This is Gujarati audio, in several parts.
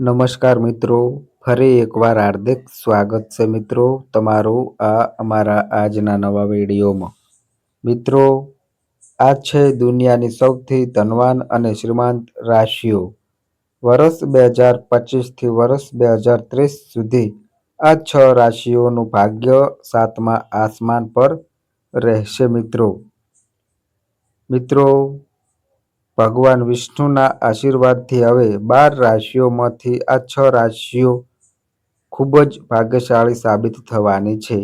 નમસ્કાર મિત્રો, ફરી એકવાર હાર્દિક સ્વાગત છે મિત્રો તમારું આ અમારા આજના નવા વિડીયોમાં. મિત્રો, આ છે દુનિયાની સૌથી ધનવાન અને શ્રીમંત રાશિઓ. વર્ષ બે હજાર પચીસથી વર્ષ બે હજાર ત્રીસ સુધી આ છ રાશિઓનું ભાગ્ય સાતમા આસમાન પર રહેશે મિત્રો. મિત્રો ભગવાન વિષ્ણુના આશીર્વાદથી હવે બાર રાશિઓમાંથી આ છ રાશિઓ ખૂબ જ ભાગ્યશાળી સાબિત થવાની છે.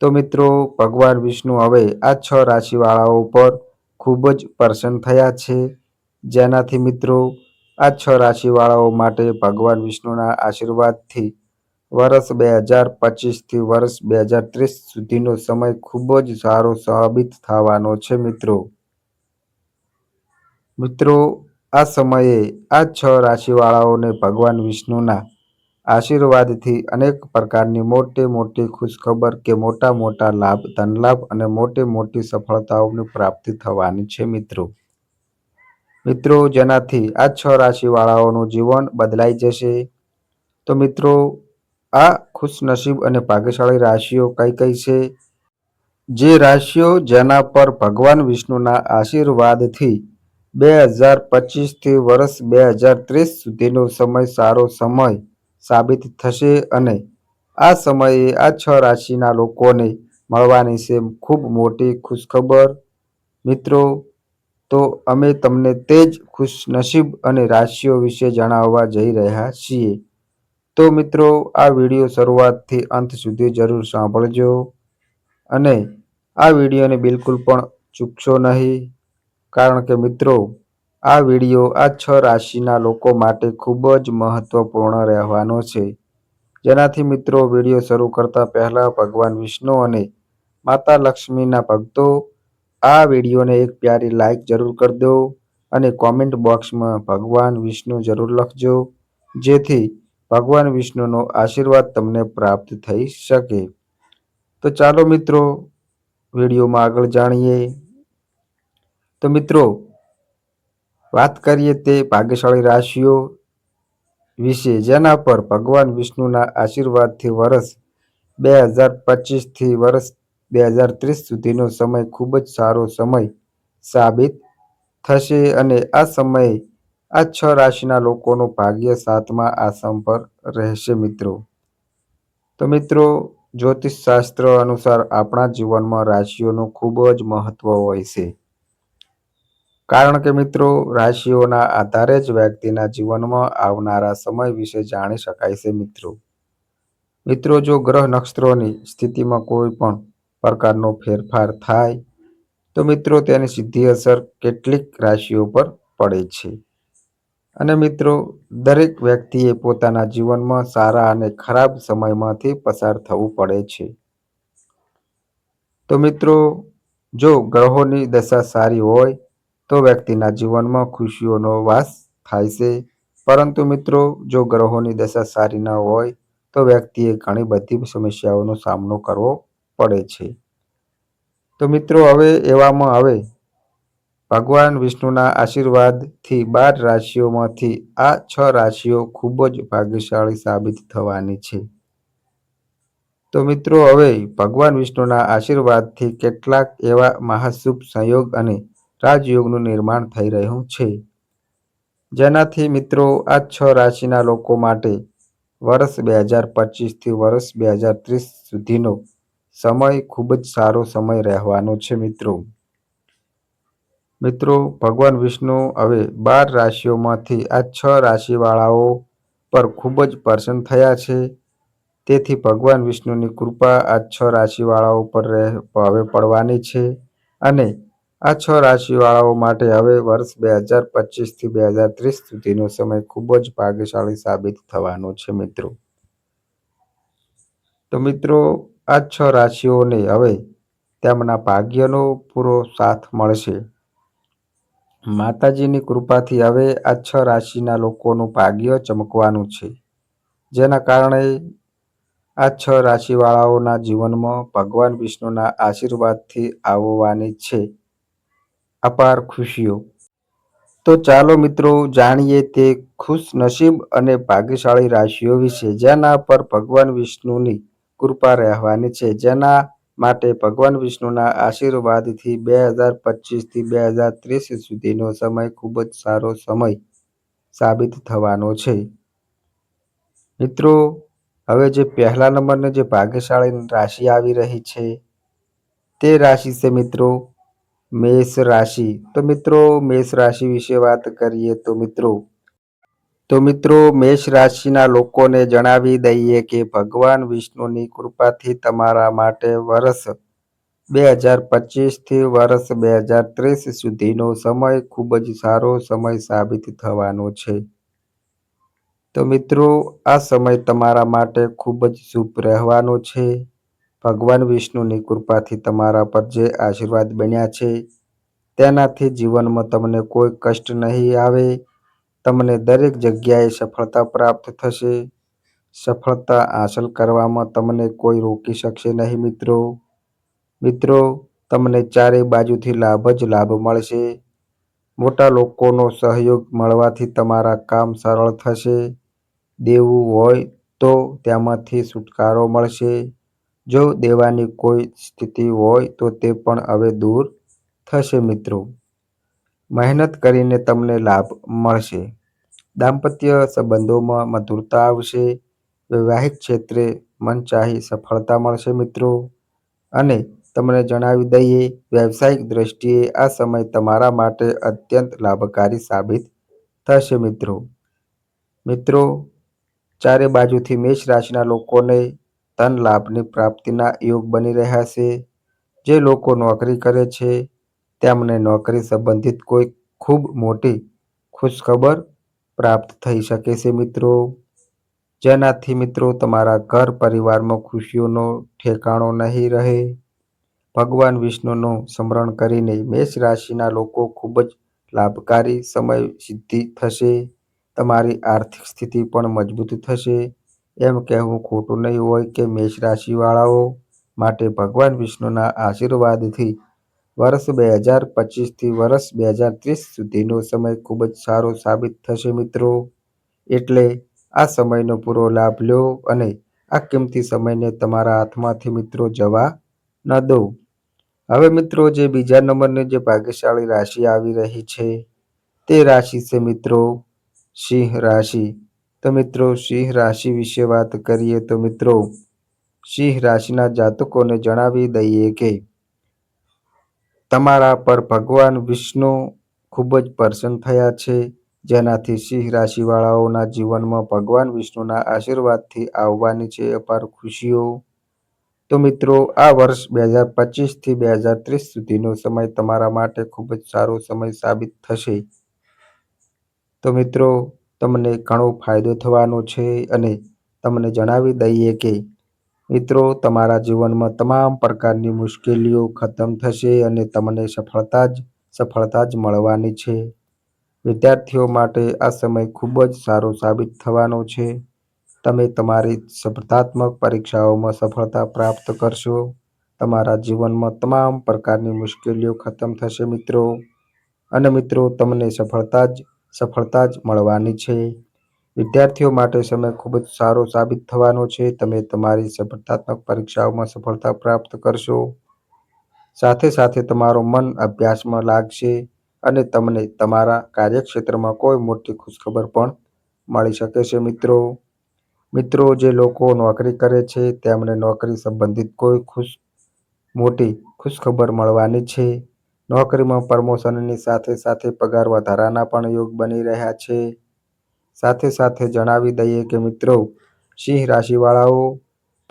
તો મિત્રો, ભગવાન વિષ્ણુ હવે આ છ રાશિવાળાઓ પર ખૂબ જ પ્રસન્ન થયા છે. જેનાથી મિત્રો, આ છ રાશિવાળાઓ માટે ભગવાન વિષ્ણુના આશીર્વાદથી વર્ષ બે હજાર પચીસથી વર્ષ બે હજાર ત્રીસ સુધીનો સમય ખૂબ જ સારો સાબિત થવાનો છે મિત્રો. મિત્રો, આ સમયે આ છ રાશિવાળાઓને ભગવાન વિષ્ણુના આશીર્વાદથી અનેક પ્રકારની મોટી મોટી ખુશખબર કે મોટા મોટા લાભ, ધનલાભ અને મોટી મોટી સફળતાઓની પ્રાપ્તિ થવાની છે મિત્રો. મિત્રો, જેનાથી આ છ રાશિવાળાઓનું જીવન બદલાઈ જશે. તો મિત્રો, આ ખુશનસીબ અને ભાગ્યશાળી રાશિઓ કઈ કઈ છે? જે રાશિઓ જેના પર ભગવાન વિષ્ણુના આશીર્વાદથી બે હજાર પચીસથી વર્ષ બે હજાર ત્રીસ સુધીનો સમય સારો સમય સાબિત થશે અને આ સમયે આ છ રાશિના લોકોને મળવાની છે ખૂબ મોટી ખુશખબર. મિત્રો, તો અમે તમને તે જ ખુશનસીબ અને રાશિઓ વિશે જણાવવા જઈ રહ્યા છીએ. તો મિત્રો, આ વીડિયો શરૂઆતથી અંત સુધી જરૂર સાંભળજો અને આ વિડીયોને બિલકુલ પણ ચૂકશો નહીં. કારણ કે મિત્રો, આ વીડિયો આ છ રાશિના લોકો માટે ખૂબ જ મહત્વપૂર્ણ રહેવાનો છે. જેનાથી મિત્રો, વીડિયો શરૂ કરતા પહેલા ભગવાન વિષ્ણુ અને માતા લક્ષ્મીના ભક્તો, આ વિડીયોને એક પ્યારી લાઈક જરૂર કરી દો અને કોમેન્ટ બોક્સમાં ભગવાન વિષ્ણુ જરૂર લખજો, જેથી ભગવાન વિષ્ણુનો આશીર્વાદ તમને પ્રાપ્ત થઈ શકે. તો ચાલો મિત્રો, વિડીયોમાં આગળ જાણીએ. તો મિત્રો, વાત કરીએ તે ભાગ્યશાળી રાશિઓ વિશે, જેના પર ભગવાન વિષ્ણુના આશીર્વાદથી વર્ષ બે હજાર પચીસથી વર્ષ બે હજાર ત્રીસ સુધીનો સમય ખૂબ જ સારો સમય સાબિત થશે અને આ સમયે આ છ રાશિના લોકોનું ભાગ્ય સાતમા આસમ પર રહેશે મિત્રો. તો મિત્રો જ્યોતિષ શાસ્ત્ર અનુસાર આપણા જીવનમાં રાશિઓનું ખૂબ જ મહત્વ હોય છે. કારણ કે મિત્રો, રાશિઓના આધારે જ વ્યક્તિના જીવનમાં આવનારા સમય વિશે જાણી શકાય છે મિત્રો. મિત્રો, જો ગ્રહ નક્ષત્રોની સ્થિતિમાં કોઈ પણ પ્રકારનો ફેરફાર થાય, તો મિત્રો, તેની સીધી અસર કેટલીક રાશિઓ પર પડે છે. અને મિત્રો, દરેક વ્યક્તિએ પોતાના જીવનમાં સારા અને ખરાબ સમયમાંથી પસાર થવું પડે છે. તો મિત્રો, જો ગ્રહોની દશા સારી હોય તો વ્યક્તિના જીવનમાં ખુશીઓનો વાસ થાય છે. પરંતુ મિત્રો, જો ગ્રહોની દશા સારી ન હોય, તો વ્યક્તિએ ઘણી બધી સમસ્યાઓનો સામનો કરવો પડે છે. તો મિત્રો, હવે એવામાં હવે ભગવાન વિષ્ણુના આશીર્વાદથી બાર રાશિઓમાંથી આ છ રાશિઓ ખૂબ જ ભાગ્યશાળી સાબિત થવાની છે. તો મિત્રો, હવે ભગવાન વિષ્ણુના આશીર્વાદથી કેટલાક એવા મહાશુભ સંયોગ અને રાજયોગનું નિર્માણ થઈ રહ્યું છે. જેનાથી મિત્રો આ છ રાશિના લોકો માટે વર્ષ બે હજાર પચીસથી વર્ષ બે હજાર ત્રીસ સુધીનો સમય ખૂબ જ સારો સમય રહેવાનો છે મિત્રો. મિત્રો, ભગવાન વિષ્ણુ હવે બાર રાશિઓમાંથી આ છ રાશિવાળાઓ પર ખૂબ જ પ્રસન્ન થયા છે. તેથી ભગવાન વિષ્ણુની કૃપા આ છ રાશિવાળાઓ પર હવે પડવાની છે. અને આ છ રાશિવાળાઓ માટે હવે વર્ષ બે હજાર પચીસથી બે હજાર ત્રીસ સુધીનો સમય ખૂબ જ ભાગ્યશાળી સાબિત થવાનો છે, મિત્રો. તો મિત્રો, આ છ રાશિઓને હવે તેમના ભાગ્યનો પૂરો સાથ મળશે. માતાજીની કૃપાથી હવે આ છ રાશિના લોકોનું ભાગ્ય ચમકવાનું છે, જેના કારણે આ છ રાશિવાળાઓના જીવનમાં ભગવાન વિષ્ણુના આશીર્વાદથી આવવાની છે. અપાર ખુશીઓ. તો ચાલો મિત્રો જાણીએ તે ખુશનસીબ અને ભાગ્યશાળી રાશિઓ વિશે. જેના પર ભગવાન વિષ્ણુની કૃપા રહેવાની છે. જેના માટે ભગવાન વિષ્ણુના આશીર્વાદથી બે હજાર પચીસથી બે હજાર ત્રીસ સુધીનો સમય ખૂબ જ સારો સમય સાબિત થવાનો છે. મિત્રો, હવે જે પહેલા નંબરની જે ભાગ્યશાળી રાશિ આવી રહી છે, તે રાશિ છે મિત્રો મેષ રાશિ. તો મિત્રો, મેષ રાશિ વિશે વાત કરીએ તો મિત્રો તો મિત્રો, મેષ રાશિના લોકોને જણાવી દઈએ કે ભગવાન વિષ્ણુની કૃપાથી તમારા માટે વર્ષ બે હજાર પચીસથી વર્ષ બે હજાર ત્રીસ સુધીનો સમય ખૂબ જ સારો સમય સાબિત થવાનો છે. તો મિત્રો, આ સમય તમારા માટે ખૂબ જ શુભ રહેવાનો છે. ભગવાન વિષ્ણુની કૃપાથી તમારા પર જે આશીર્વાદ બન્યા છે, તેનાથી જીવનમાં તમને કોઈ કષ્ટ નહીં આવે. તમને દરેક જગ્યાએ સફળતા પ્રાપ્ત થશે. સફળતા હાંસલ કરવામાં તમને કોઈ રોકી શકશે નહીં, મિત્રો. મિત્રો, તમને ચારે બાજુથી લાભ જ લાભ મળશે. મોટા લોકોનો સહયોગ મળવાથી તમારા કામ સરળ થશે. દેવું હોય તો તેમાંથી છુટકારો મળશે. જો દેવાની કોઈ સ્થિતિ હોય તો તે પણ હવે દૂર થશે મિત્રો. મહેનત કરીને તમને લાભ મળશે. દાંપત્ય સંબંધોમાં મધુરતા આવશે. વૈવાહિક ક્ષેત્રે મનચાહી સફળતા મળશે મિત્રો. અને તમને જણાવી દઈએ, વ્યવસાયિક દ્રષ્ટિએ આ સમય તમારા માટે અત્યંત લાભકારી સાબિત થશે મિત્રો. મિત્રો, ચારે બાજુથી મેષ રાશિના લોકોને ધન લાભની પ્રાપ્તિના યોગ બની રહ્યા છે. જે લોકો નોકરી કરે છે, તેમને નોકરી સંબંધિત કોઈ ખૂબ મોટી ખુશખબર પ્રાપ્ત થઈ શકે છે મિત્રો. જેનાથી મિત્રો તમારા ઘર પરિવારમાં ખુશીઓનો ઠેકાણો નહીં રહે. ભગવાન વિષ્ણુનું સ્મરણ કરીને મેષ રાશિના લોકો ખૂબ જ લાભકારી સમય સિદ્ધિ થશે. તમારી આર્થિક સ્થિતિ પણ મજબૂત થશે. એમ કહેવું ખોટું નહીં હોય કે મેષ રાશિવાળાઓ માટે ભગવાન વિષ્ણુના આશીર્વાદથી વર્ષ બે હજાર પચીસથી વર્ષ બે હજાર ત્રીસ સુધીનો સમય ખૂબ જ સારો સાબિત થશે મિત્રો. એટલે આ સમયનો પૂરો લાભ લો અને આ કિંમતી સમયને તમારા હાથમાંથી મિત્રો જવા ન દો. હવે મિત્રો જે બીજા નંબરની જે ભાગ્યશાળી રાશિ આવી રહી છે તે રાશિ છે મિત્રો સિંહ રાશિ. તો મિત્રો, સિંહ રાશિ વિશે વાત કરીએ તો મિત્રો, સિંહ રાશિના જાતકોને જણાવી દઈએ કે તમારા પર ભગવાન વિષ્ણુ ખૂબ જ પ્રસન્ન થયા છે. જેનાથી સિંહ રાશિવાળાઓના જીવનમાં ભગવાન વિષ્ણુના આશીર્વાદથી આવવાની છે અપાર ખુશીઓ. તો મિત્રો, આ વર્ષ બે હજાર પચીસથી બે હજાર ત્રીસ સુધીનો સમય તમારા માટે ખૂબ જ સારો સમય સાબિત થશે. તો મિત્રો તમને ઘણો ફાયદો થવાનો છે અને તમને જણાવી દઈએ કે મિત્રો, તમારા જીવનમાં તમામ પ્રકારની મુશ્કેલીઓ ખતમ થશે અને તમને સફળતા જ સફળતા જ મળવાની છે. વિદ્યાર્થીઓ માટે આ સમય ખૂબ જ સારો સાબિત થવાનો છે. તમે તમારી સ્પર્ધાત્મક પરીક્ષાઓમાં સફળતા પ્રાપ્ત કરશો. તમારા જીવનમાં તમામ પ્રકારની મુશ્કેલીઓ ખતમ થશે મિત્રો. અને મિત્રો, તમને સફળતા જ સફળતા જ મળવાની છે. વિદ્યાર્થીઓ માટે સમય ખૂબ જ સારો સાબિત થવાનો છે. તમે તમારી સ્પર્ધાત્મક પરીક્ષાઓમાં સફળતા પ્રાપ્ત કરશો. સાથે સાથે તમારો મન અભ્યાસમાં લાગશે અને તમને તમારા કાર્યક્ષેત્રમાં કોઈ મોટી ખુશખબર પણ મળી શકે છે, મિત્રો. મિત્રો, જે લોકો નોકરી કરે છે, તેમને નોકરી સંબંધિત કોઈ ખુશ, મોટી ખુશખબર મળવાની છે. નોકરીમાં પ્રમોશનની સાથે સાથે પગાર વધારાના પણ યોગ બની રહ્યા છે. સાથે સાથે જણાવી દઈએ કે મિત્રો, સિંહ રાશિવાળાઓ,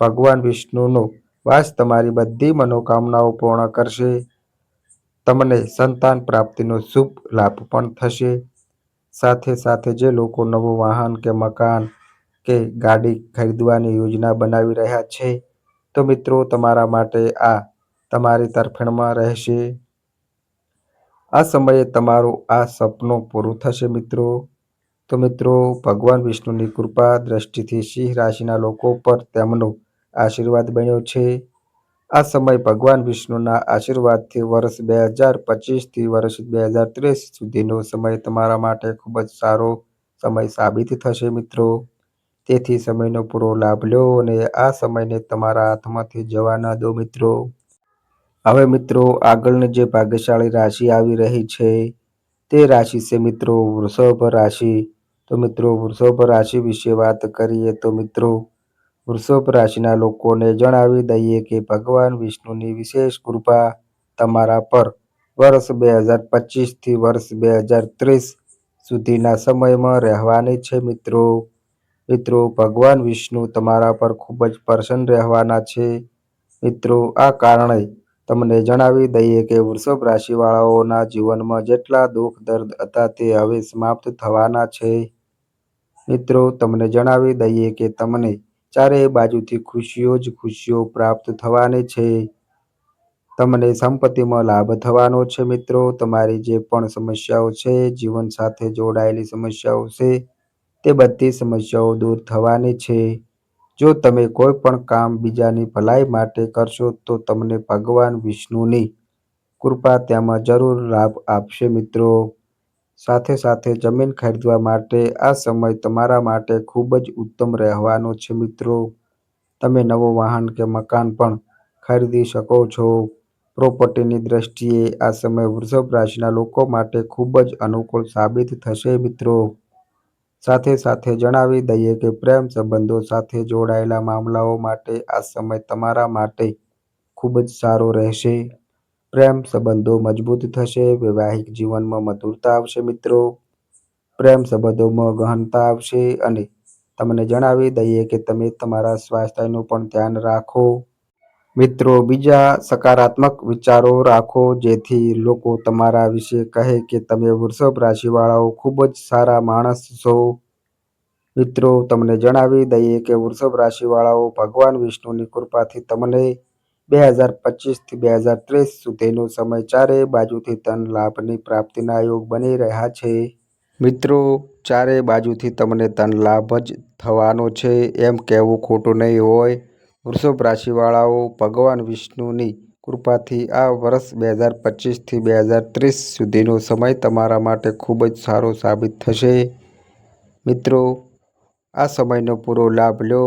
ભગવાન વિષ્ણુનો વાસ તમારી બધી મનોકામનાઓ પૂર્ણ કરશે. તમને સંતાન પ્રાપ્તિનો શુભ લાભ પણ થશે. સાથે સાથે જે લોકો નવું વાહન કે મકાન કે ગાડી ખરીદવાની યોજના બનાવી રહ્યા છે, તો મિત્રો, તમારા માટે આ તમારી તરફેણમાં રહેશે. આ સમયે તમારું આ સપનું પૂરું થશે મિત્રો. તો મિત્રો, ભગવાન વિષ્ણુની કૃપા, દ્રષ્ટિથી સિંહ રાશિના લોકો પર તેમનો આશીર્વાદ બન્યો છે. આ સમય ભગવાન વિષ્ણુના આશીર્વાદથી વર્ષ બે હજાર પચીસથી વર્ષ બે હજાર ત્રીસ સુધીનો સમય તમારા માટે ખૂબ જ સારો સમય સાબિત થશે મિત્રો. તેથી સમયનો પૂરો લાભ લો અને આ સમયને તમારા હાથમાંથી જવા ન દો મિત્રો. હવે મિત્રો, આગળની જે ભાગ્યશાળી રાશિ આવી રહી છે, તે રાશિ છે મિત્રો વૃષભ રાશિ. તો મિત્રો, વૃષભ રાશિ વિશે વાત કરીએ તો મિત્રો, વૃષભ રાશિના લોકોને જણાવી દઈએ કે ભગવાન વિષ્ણુની વિશેષ કૃપા તમારા પર. વર્ષ બે હજાર પચીસથી વર્ષ બે હજાર ત્રીસ સુધીના સમયમાં રહેવાની છે મિત્રો. મિત્રો, ભગવાન વિષ્ણુ તમારા પર ખૂબ જ પ્રસન્ન રહેવાના છે. મિત્રો, આ કારણે તમને જણાવી દઈએ કે વૃષભ રાશિવાળાઓના જીવનમાં જેટલા દુઃખ, દર્દ હતા તે હવે સમાપ્ત થવાના છે. મિત્રો, તમને જણાવી દઈએ કે તમને ચારેય બાજુથી ખુશીઓ જ ખુશીઓ પ્રાપ્ત થવાની છે. તમને સંપત્તિમાં લાભ થવાનો છે મિત્રો. તમારી જે પણ સમસ્યાઓ છે, જીવન સાથે જોડાયેલી સમસ્યાઓ છે, તે બધી સમસ્યાઓ દૂર થવાની છે. જો તમે કોઈ પણ કામ બીજાની ભલાઈ માટે કરશો, તો તમને ભગવાન વિષ્ણુની કૃપા તેમાં જરૂર લાભ આપશે મિત્રો. સાથે સાથે જમીન ખરીદવા માટે આ સમય તમારા માટે ખૂબ જ ઉત્તમ રહેવાનો છે મિત્રો. તમે નવું વાહન કે મકાન પણ ખરીદી શકો છો. પ્રોપર્ટીની દ્રષ્ટિએ આ સમય વૃષભ રાશિના લોકો માટે ખૂબ જ અનુકૂળ સાબિત થશે મિત્રો. સાથે સાથે જણાવી દઈએ કે પ્રેમ સંબંધો સાથે જોડાયેલા મામલાઓ માટે આ સમય તમારા માટે ખૂબ જ સારો રહેશે. પ્રેમ સંબંધો મજબૂત થશે, વૈવાહિક જીવનમાં મધુરતા આવશે મિત્રો. પ્રેમ સંબંધોમાં ગહનતા આવશે અને તમને જણાવી દઈએ કે તમે તમારા સ્વાસ્થ્યનું પણ ધ્યાન રાખો. મિત્રો, બીજા સકારાત્મક વિચારો રાખો, જેથી લોકો તમારા વિશે કહે કે તમે વૃષભ રાશિવાળાઓ, ખૂબ જ સારા માણસ છો. મિત્રો, તમને જણાવી દઈએ કે વૃષભ રાશિવાળાઓ ભગવાન વિષ્ણુની કૃપાથી તમને બે હજાર પચીસથી બે હજાર ત્રીસ સુધીનો સમય ચારેય બાજુથી ધન લાભની પ્રાપ્તિના યોગ બની રહ્યા છે. મિત્રો, ચારેય બાજુથી તમને ધન લાભ જ થવાનો છે, એમ કહેવું ખોટું નહીં હોય. વૃષભ રાશિવાળાઓ ભગવાન વિષ્ણુની કૃપાથી આ વર્ષ બે હજાર પચીસથી બે હજાર ત્રીસ સુધીનો સમય તમારા માટે ખૂબ જ સારો સાબિત થશે. મિત્રો, આ સમયનો પૂરો લાભ લો.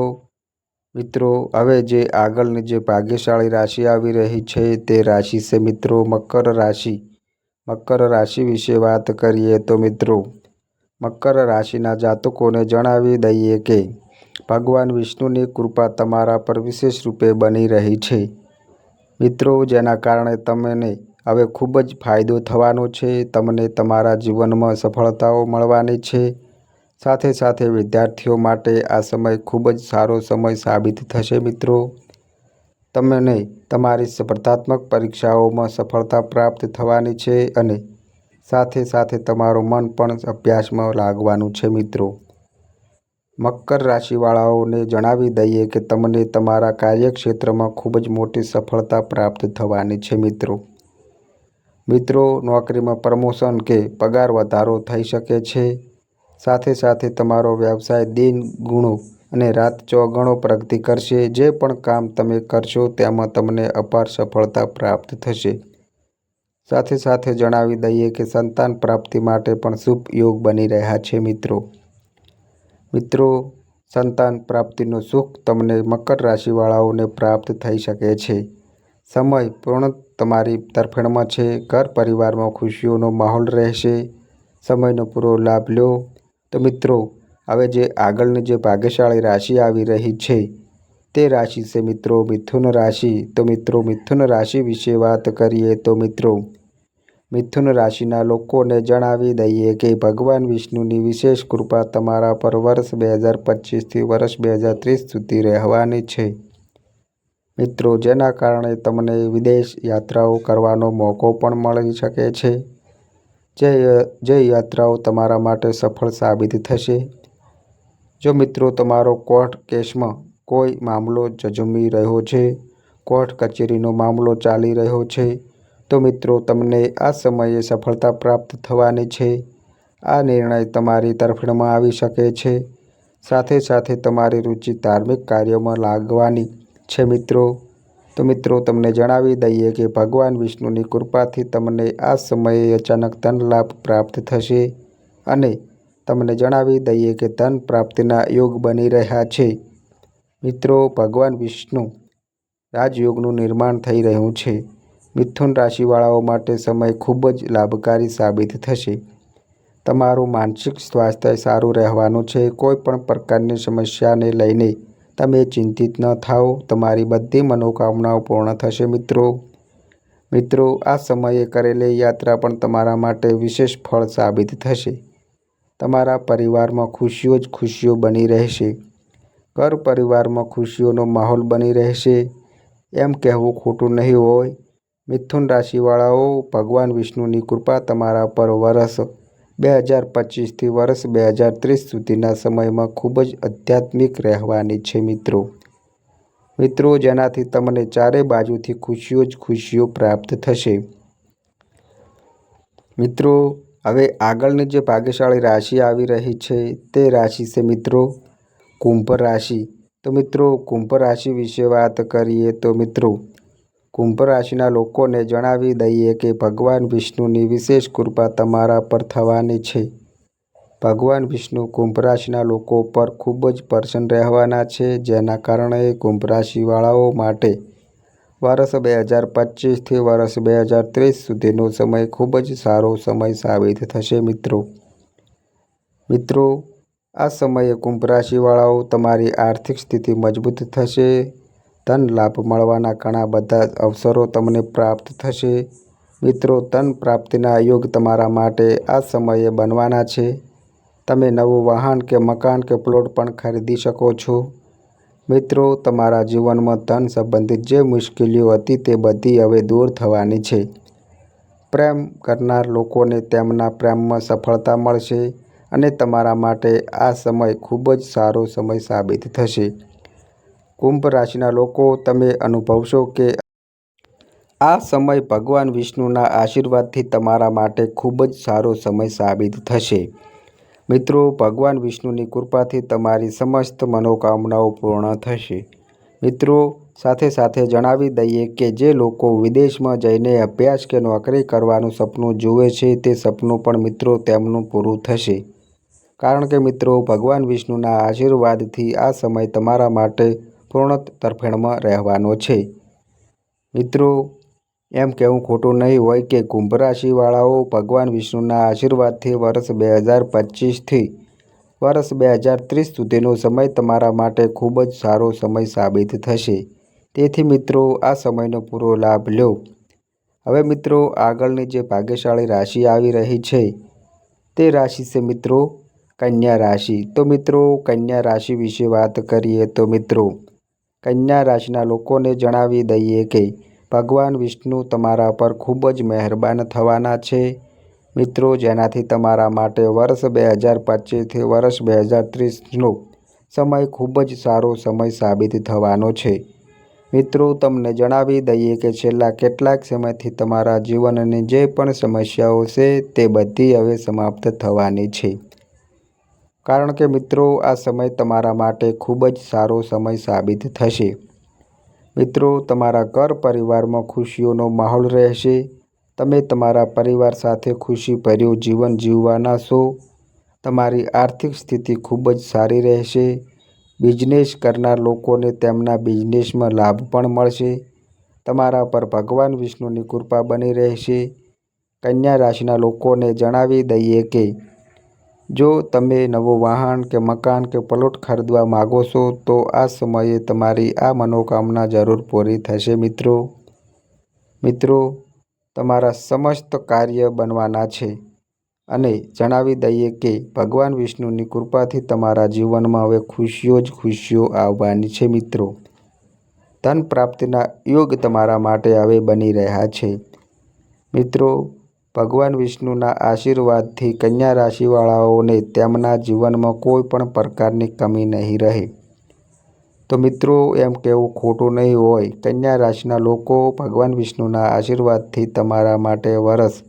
મિત્રો, હવે જે આગળની જે ભાગ્યશાળી રાશિ આવી રહી છે તે રાશિ છે મિત્રો મકર રાશિ. મકર રાશિ વિશે વાત કરીએ તો મિત્રો, મકર રાશિના જાતકોને જણાવી દઈએ કે ભગવાન વિષ્ણુની કૃપા તમારા પર વિશેષ રૂપે બની રહી છે. મિત્રો, જેના કારણે તમને હવે ખૂબ જ ફાયદો થવાનો છે, તમને તમારા જીવનમાં સફળતાઓ મળવાની છે. સાથે સાથે વિદ્યાર્થીઓ માટે આ સમય ખૂબ જ સારો સમય સાબિત થશે, મિત્રો. તમને તમારી સ્પર્ધાત્મક પરીક્ષાઓમાં સફળતા પ્રાપ્ત થવાની છે અને સાથે સાથે તમારું મન પણ અભ્યાસમાં લાગવાનું છે, મિત્રો. મકર રાશિવાળાઓને જણાવી દઈએ કે તમને તમારા કાર્યક્ષેત્રમાં ખૂબ જ મોટી સફળતા પ્રાપ્ત થવાની છે, મિત્રો. મિત્રો, નોકરીમાં પ્રમોશન કે પગાર વધારો થઈ શકે છે. સાથે સાથે તમારો વ્યવસાય દિન, ગુણો અને રાત ચોગણો પ્રગતિ કરશે. જે પણ કામ તમે કરશો, તેમાં તમને અપાર સફળતા પ્રાપ્ત થશે. સાથે સાથે જણાવી દઈએ કે સંતાન પ્રાપ્તિ માટે પણ શુભ યોગ બની રહ્યા છે, મિત્રો. મિત્રો, સંતાન પ્રાપ્તિનું સુખ તમને મકર રાશિવાળાઓને પ્રાપ્ત થઈ શકે છે. સમય પૂર્ણ તમારી તરફેણમાં છે. ઘર પરિવારમાં ખુશીઓનો માહોલ રહેશે. સમયનો પૂરો લાભ લો. તો મિત્રો, હવે જે આગળની જે ભાગ્યશાળી રાશિ આવી રહી છે, તે રાશિ છે મિત્રો મિથુન રાશિ. તો મિત્રો, મિથુન રાશિ વિશે વાત કરીએ તો મિત્રો મિથુન રાશિના લોકોને જણાવી દઈએ કે ભગવાન વિષ્ણુની વિશેષ કૃપા તમારા પર વર્ષ બે હજાર પચીસથી વર્ષ બે હજાર ત્રીસ સુધી રહેવાની છે. મિત્રો, જેના કારણે તમને વિદેશ યાત્રાઓ કરવાનો મોકો પણ મળી શકે છે. જે જે યાત્રાઓ તમારા માટે સફળ સાબિત થશે. જો મિત્રો, તમારો કોર્ટ કેસમાં કોઈ મામલો જજમી રહ્યો છે, કોર્ટ કચેરીનો મામલો ચાલી રહ્યો છે તો મિત્રો, તમને આ સમયે સફળતા પ્રાપ્ત થવાની છે. આ નિર્ણય તમારી તરફેણમાં આવી શકે છે. સાથે સાથે તમારી રુચિ ધાર્મિક કાર્યોમાં લાગવાની છે મિત્રો. તો મિત્રો, તમને જણાવી દઈએ કે ભગવાન વિષ્ણુની કૃપાથી તમને આ સમયે અચાનક ધન લાભ પ્રાપ્ત થશે અને તમને જણાવી દઈએ કે ધન પ્રાપ્તિના યોગ બની રહ્યા છે. મિત્રો, ભગવાન વિષ્ણુ રાજયોગનું નિર્માણ થઈ રહ્યું છે. મિથુન રાશિવાળાઓ માટે સમય ખૂબ જ લાભકારી સાબિત થશે. તમારું માનસિક સ્વાસ્થ્ય સારું રહેવાનું છે. કોઈ પણ પ્રકારની સમસ્યાને લઈને તમે ચિંતિત ન થાઓ. તમારી બધી મનોકામનાઓ પૂર્ણ થશે મિત્રો. મિત્રો, આ સમયે કરેલી યાત્રા પણ તમારા માટે વિશેષ ફળ સાબિત થશે. તમારા પરિવારમાં ખુશીઓ જ ખુશીઓ બની રહેશે. ઘર પરિવારમાં ખુશીઓનો માહોલ બની રહેશે. એમ કહેવું ખોટું નહીં હોય. મિથુન રાશિવાળાઓ, ભગવાન વિષ્ણુની કૃપા તમારા પર વર્ષ બે હજાર પચીસથી વર્ષ બે હજાર ત્રીસ સુધીના સમયમાં ખૂબ જ આધ્યાત્મિક રહેવાની છે મિત્રો. મિત્રો, જેનાથી તમને ચારે બાજુથી ખુશીઓ જ ખુશીઓ પ્રાપ્ત થશે. મિત્રો, હવે આગળની જે ભાગ્યશાળી રાશિ આવી રહી છે તે રાશિ છે મિત્રો કુંભ રાશિ. તો મિત્રો, કુંભ રાશિ વિશે વાત કરીએ તો મિત્રો કુંભ રાશિના લોકોને જણાવી દઈએ કે ભગવાન વિષ્ણુની વિશેષ કૃપા તમારા પર થવાની છે. ભગવાન વિષ્ણુ કુંભ રાશિના લોકો પર ખૂબ જ પ્રસન્ન રહેવાના છે, જેના કારણે કુંભ રાશિવાળાઓ માટે વર્ષ બે હજાર પચીસથી વર્ષ બે હજાર ત્રીસ સુધીનો સમય ખૂબ જ સારો સમય સાબિત થશે મિત્રો. મિત્રો, આ સમયે કુંભ રાશિવાળાઓ તમારી આર્થિક સ્થિતિ મજબૂત થશે ધન લાભ મળવાના ઘણા બધા અવસરો તમને પ્રાપ્ત થશે. મિત્રો, ધન પ્રાપ્તિના યોગ તમારા માટે આ સમયે બનવાના છે. તમે નવું વાહન કે મકાન કે પ્લોટ પણ ખરીદી શકો છો. મિત્રો, તમારા જીવનમાં ધન સંબંધિત જે મુશ્કેલીઓ હતી તે બધી હવે દૂર થવાની છે. પ્રેમ કરનાર લોકોને તેમના પ્રેમમાં સફળતા મળશે અને તમારા માટે આ સમય ખૂબ જ સારો સમય સાબિત થશે. કુંભ રાશિના લોકો તમે અનુભવશો કે આ સમય ભગવાન વિષ્ણુના આશીર્વાદથી તમારા માટે ખૂબ જ સારો સમય સાબિત થશે. મિત્રો, ભગવાન વિષ્ણુની કૃપાથી તમારી સમસ્ત મનોકામનાઓ પૂર્ણ થશે. મિત્રો, સાથે સાથે જણાવી દઈએ કે જે લોકો વિદેશમાં જઈને અભ્યાસ કે નોકરી કરવાનું સપનું જુએ છે, તે સપનું પણ મિત્રો તેમનું પૂરું થશે. કારણ કે મિત્રો, ભગવાન વિષ્ણુના આશીર્વાદથી આ સમય તમારા માટે પૂર્ણ તરફેણમાં રહેવાનો છે. મિત્રો, એમ કહેવું ખોટું નહીં હોય કે કુંભ રાશિવાળાઓ ભગવાન વિષ્ણુના આશીર્વાદથી વર્ષ બે હજાર પચીસથી વર્ષ બે હજાર ત્રીસ સુધીનો સમય તમારા માટે ખૂબ જ સારો સમય સાબિત થશે. તેથી મિત્રો, આ સમયનો પૂરો લાભ લો. હવે મિત્રો, આગળની જે ભાગ્યશાળી રાશિ આવી રહી છે, તે રાશિ છે મિત્રો, કન્યા રાશિ. તો મિત્રો, કન્યા રાશિ વિશે વાત કરીએ તો મિત્રો કન્યા રાશિના લોકોને જણાવી દઈએ કે ભગવાન વિષ્ણુ તમારા પર ખૂબ જ મહેરબાન થવાના છે. મિત્રો, જેનાથી તમારા માટે વર્ષ બે હજાર પચીસથી વર્ષ બે હજાર ત્રીસનો સમય ખૂબ જ સારો સમય સાબિત થવાનો છે. મિત્રો, તમને જણાવી દઈએ કે છેલ્લા કેટલાક સમયથી તમારા જીવનની જે પણ સમસ્યાઓ છે તે બધી હવે સમાપ્ત થવાની છે. કારણ કે મિત્રો, આ સમય તમારા માટે ખૂબ જ સારો સમય સાબિત થશે. મિત્રો, તમારા ઘર પરિવારમાં ખુશીઓનો માહોલ રહેશે. તમે તમારા પરિવાર સાથે ખુશીભર્યું જીવન જીવવાના છો. તમારી આર્થિક સ્થિતિ ખૂબ જ સારી રહેશે. બિઝનેસ કરનાર લોકોને તેમના બિઝનેસમાં લાભ પણ મળશે. તમારા પર ભગવાન વિષ્ણુની કૃપા બની રહેશે. કન્યા રાશિના લોકોને જણાવી દઈએ કે જો તમે નવું વાહન કે મકાન કે પ્લોટ ખરીદવા માગો છો, તો આ સમયે તમારી આ મનોકામના જરૂર પૂરી થશે, મિત્રો. મિત્રો, તમારા સમસ્ત કાર્ય બનવાના છે. અને જણાવી દઈએ કે ભગવાન વિષ્ણુની કૃપાથી તમારા જીવનમાં હવે ખુશીઓ જ ખુશીઓ આવવાની છે, મિત્રો. ધન પ્રાપ્તિના યોગ તમારા માટે હવે બની રહ્યા છે. મિત્રો ભગવાન વિષ્ણુના આશીર્વાદથી કન્યા રાશિવાળાઓને તેમના જીવનમાં કોઈ પણ પ્રકારની કમી નહીં રહે. તો મિત્રો, એમ કહેવું ખોટું નહીં હોય, કન્યા રાશિના લોકો ભગવાન વિષ્ણુના આશીર્વાદથી તમારા માટે વર્ષ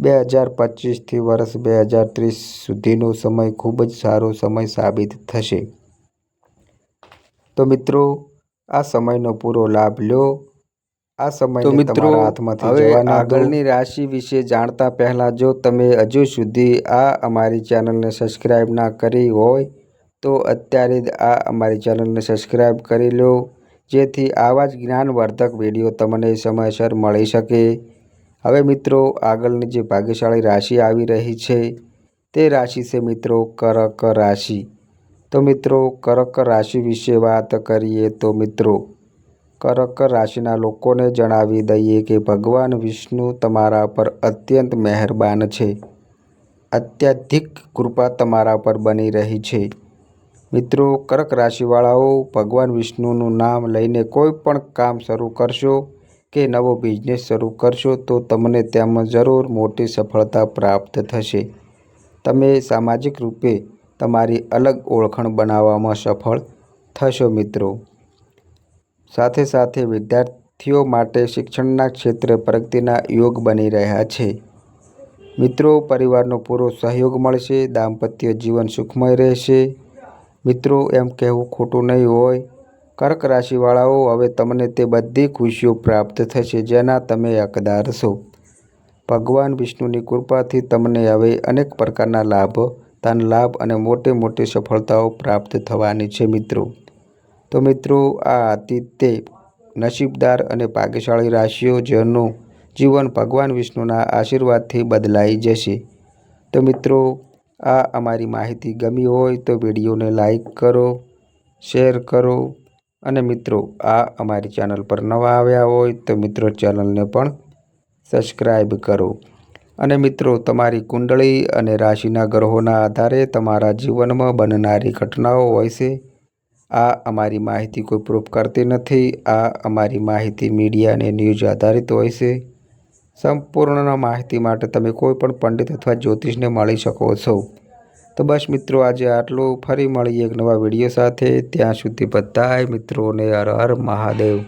બે હજાર પચીસથી વર્ષ બે હજાર ત્રીસ સુધીનો સમય ખૂબ જ સારો સમય સાબિત થશે. તો મિત્રો, આ સમયનો પૂરો લાભ લો. આ સમય મિત્રો હવે. આગળની રાશિ વિશે જાણતા પહેલા જો તમે હજુ સુધી આ અમારી ચેનલને સબસ્ક્રાઈબ ના કરી હોય તો અત્યારે જ આ અમારી ચેનલને સબસ્ક્રાઈબ કરી લો જેથી આવા જ જ્ઞાનવર્ધક વીડિયો તમને સમયસર મળી શકે હવે મિત્રો આગળની જે ભાગ્યશાળી રાશિ આવી રહી છે તે રાશિ છે મિત્રો કરક રાશિ તો મિત્રો કરક રાશિ વિશે વાત કરીએ તો મિત્રો કર્ક રાશિના લોકોને જણાવી દઈએ કે ભગવાન વિષ્ણુ તમારા પર અત્યંત મહેરબાન છે. અત્યધિક કૃપા તમારા પર બની રહી છે. મિત્રો, કર્ક રાશિવાળાઓ, ભગવાન વિષ્ણુનું નામ લઈને કોઈ પણ કામ શરૂ કરશો કે નવો બિઝનેસ શરૂ કરશો તો તમને તેમાં જરૂર મોટી સફળતા પ્રાપ્ત થશે. તમે સામાજિક રૂપે તમારી અલગ ઓળખાણ બનાવવામાં સફળ થશો મિત્રો. સાથે સાથે વિદ્યાર્થીઓ માટે શિક્ષણના ક્ષેત્રે પ્રગતિના યોગ બની રહ્યા છે. મિત્રો, પરિવારનો પૂરો સહયોગ મળશે, દાંપત્ય જીવન સુખમય રહેશે. મિત્રો, એમ કહેવું ખોટું નહીં હોય. કર્ક રાશિવાળાઓ, હવે તમને તે બધી ખુશીઓ પ્રાપ્ત થશે જેના તમે હકદાર છો. ભગવાન વિષ્ણુની કૃપાથી તમને હવે અનેક પ્રકારના લાભ ધન લાભ અને મોટી મોટી સફળતાઓ પ્રાપ્ત થવાની છે, મિત્રો. તો મિત્રો, આ તે નસીબદાર અને ભાગ્યશાળી રાશિઓ જેનું જીવન ભગવાન વિષ્ણુના આશીર્વાદથી બદલાઈ જશે. તો મિત્રો, આ અમારી માહિતી ગમી હોય તો વિડીયોને લાઈક કરો, શેર કરો અને મિત્રો, આ અમારી ચેનલ પર નવા આવ્યા હોય તો મિત્રો ચેનલને પણ સબસ્ક્રાઈબ કરો. અને મિત્રો, તમારી કુંડળી અને રાશિના ગ્રહોના આધારે તમારા જીવનમાં બનનારી ઘટનાઓ હોય છે. આ અમારી માહિતી કોઈ પ્રૂફ કરતી નથી. આ અમારી માહિતી મીડિયા અને ન્યૂઝ આધારિત હોય છે. સંપૂર્ણ માહિતી માટે તમે કોઈ પણ પંડિત અથવા જ્યોતિષને મળી શકો છો. તો બસ મિત્રો, આજે આટલું. ફરી મળીએ એક નવા વીડિયો સાથે. ત્યાં સુધી બધાય મિત્રોને હર હર મહાદેવ.